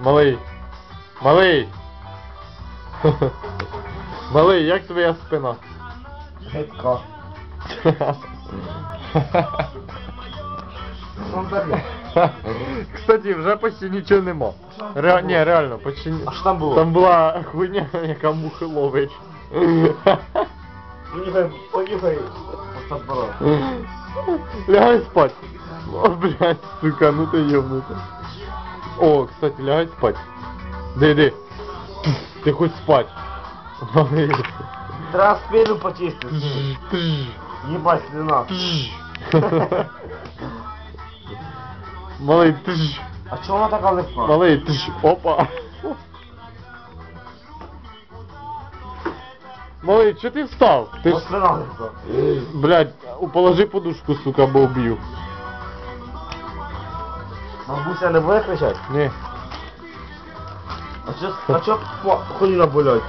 Малий. Малий. Малий, як твоя спина? Гидко. Кстати, вже почти нічого нема. Ре... Ні, реально, почти ні- А що там було? Там була хуйня, яка мухи ловить. Понюхай, понюхай. Постапоров. Лягай спать. О, блядь, сука, ну ты ёбнутый. О, кстати, лягай спать. Да иди. Ты хоть спать. Малый. Треба спину почистити. Їбать, слюна. Малый, тыш. А чого вона така легка? Малый, тыш. Опа. Малый, что ты встал? Ты Ну, ж... слюна легка. Блядь, положи подушку, сука, бо Mam busia na bolek lecieć. Nie. A co, a co po, chodzi na bolek?